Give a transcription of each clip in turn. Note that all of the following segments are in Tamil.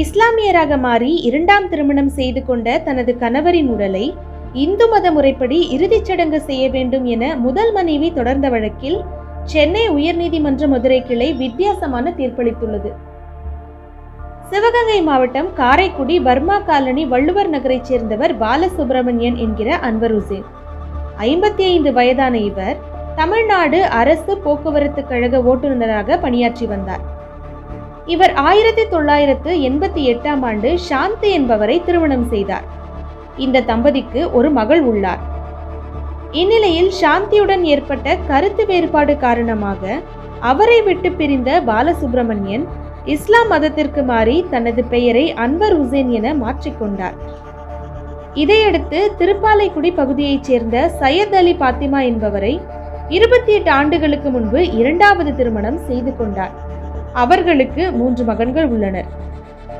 இஸ்லாமியராக மாறி இரண்டாம் திருமணம் செய்து கொண்ட தனது கணவரின் உடலை இந்து மத முறைப்படி இறுதிச் சடங்கு செய்ய வேண்டும் என முதல் மனைவி தொடர்ந்த வழக்கில் சென்னை உயர்நீதிமன்ற மதுரை கிளை வித்தியாசமான தீர்ப்பளித்துள்ளது. சிவகங்கை மாவட்டம் காரைக்குடி பர்மா காலனி வள்ளுவர் நகரைச் சேர்ந்தவர் பாலசுப்ரமணியன் என்கிற அன்வர் உசேன். ஐம்பத்தி ஐந்து வயதான இவர் தமிழ்நாடு அரசு போக்குவரத்து கழக ஓட்டுநராக பணியாற்றி வந்தார். இவர் ஆயிரத்தி தொள்ளாயிரத்து எண்பத்தி எட்டாம் ஆண்டு சாந்தி என்பவரை திருமணம் செய்தார். இந்த தம்பதிக்கு ஒரு மகள் உள்ளார். இந்நிலையில் சாந்தியுடன் ஏற்பட்ட கருத்து வேறுபாடு காரணமாக அவரை விட்டு பிரிந்த பாலசுப்ரமணியன் இஸ்லாம் மதத்திற்கு மாறி தனது பெயரை அன்வர் உசேன் என மாற்றிக்கொண்டார் இதையடுத்து திருப்பாலைக்குடி பகுதியைச் சேர்ந்த சையத் அலி பாத்திமா என்பவரை இருபத்தி எட்டு ஆண்டுகளுக்கு முன்பு இரண்டாவது திருமணம் செய்து கொண்டார். அவர்களுக்கு மூன்று மகன்கள் உள்ளனர்.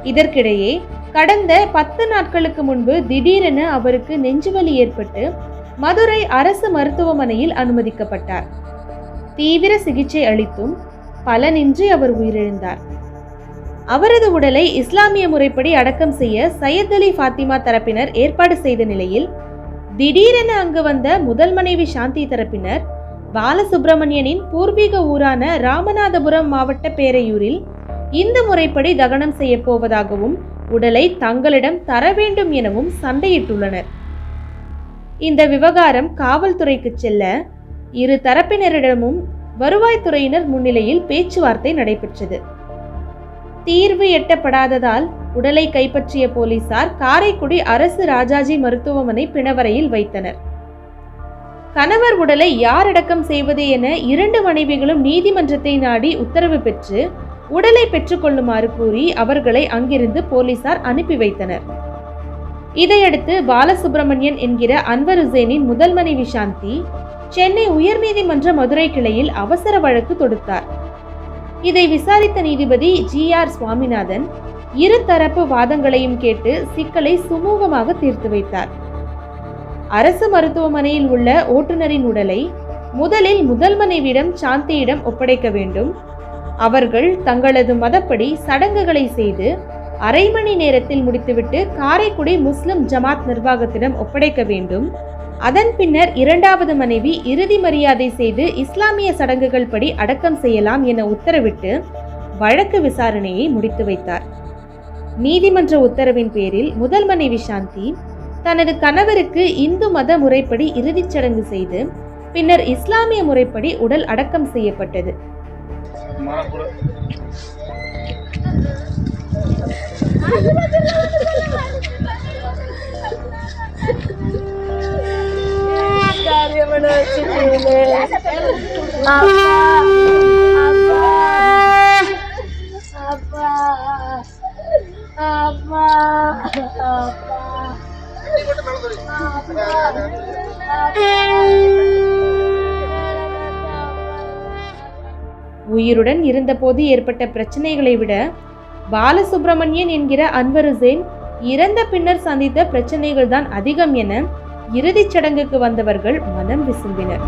இதற்கிடையே கடந்த பத்து நாட்களுக்கு முன்பு திடீரென அவருக்கு நெஞ்சுவலி ஏற்பட்டு மதுரை அரசு மருத்துவமனையில் அனுமதிக்கப்பட்டார். தீவிர சிகிச்சை அளித்தும் பலனின்றி அவர் உயிரிழந்தார். அவரது உடலை இஸ்லாமிய முறைப்படி அடக்கம் செய்ய சையத் அலி ஃபாத்திமா தரப்பினர் ஏற்பாடு செய்த நிலையில் திடீரென அங்கு வந்த முதல் மனைவி சாந்தி தரப்பினர் பாலசுப்பிரமணியனின் பூர்வீக ஊரான ராமநாதபுரம் மாவட்ட பேரையூரில் இந்த முறைப்படி தகனம் செய்யப்போவதாகவும் உடலை தங்களிடம் தர வேண்டும் எனவும் சண்டையிட்டுள்ளனர். இந்த விவகாரம் காவல்துறைக்கு செல்ல இரு தரப்பினரிடமும் வருவாய்த்துறையினர் முன்னிலையில் பேச்சுவார்த்தை நடைபெற்றது. தீர்வு எட்டப்படாததால் உடலை கைப்பற்றிய போலீசார் காரைக்குடி அரசு ராஜாஜி மருத்துவமனை பிணவரையில் வைத்தனர். கணவர் உடலை யார் அடக்கம் செய்வது என இரண்டு மனைவிகளும் நீதிமன்றத்தை நாடி உத்தரவு பெற்று உடலை பெற்றுக்கொள்ளுமாறு கூறி அவர்களை அங்கிருந்து போலீசார் அனுப்பி வைத்தனர். இதையடுத்து பாலசுப்ரமணியன் என்கிற அன்வர் உசேனின் முதல் மனைவி சாந்தி சென்னை உயர்நீதிமன்ற மதுரை கிளையில் அவசர வழக்கு தொடுத்தார். இதை விசாரித்த நீதிபதி ஜி ஆர் சுவாமிநாதன் இருதரப்பு வாதங்களையும் கேட்டு சிக்கலை சுமூகமாக தீர்த்து வைத்தார். அரசு மருத்துவமனையில் உள்ள ஓட்டுநரின் உடலை முதலில் முதல் மனைவிடம் சாந்தியிடம் ஒப்படைக்க வேண்டும். அவர்கள் தங்களது மதப்படி சடங்குகளை செய்து அரை மணி நேரத்தில் முடித்துவிட்டு காரைக்குடி முஸ்லிம் ஜமாத் நிர்வாகத்திடம் ஒப்படைக்க வேண்டும். அதன் பின்னர் இரண்டாவது மனைவி இறுதி மரியாதை செய்து இஸ்லாமிய சடங்குகள் படி அடக்கம் செய்யலாம் என உத்தரவிட்டு வழக்கு விசாரணையை முடித்து வைத்தார். நீதிமன்ற உத்தரவின் பேரில் முதல் மனைவி சாந்தி தனது கணவருக்கு இந்து மத முறைப்படி இறுதிச் சடங்கு செய்து பின்னர் இஸ்லாமிய முறைப்படி உடல் அடக்கம் செய்யப்பட்டது. அப்பா அப்பா அப்பா உயிருடன் இருந்தபோது ஏற்பட்ட பிரச்சனைகளை விட பாலசுப்ரமணியன் என்கிற அன்வருசேன் இறந்த பின்னர் சந்தித்த பிரச்சனைகள் தான் அதிகம் என இறுதிச் சடங்குக்கு வந்தவர்கள் மனம் விசும்பினர்.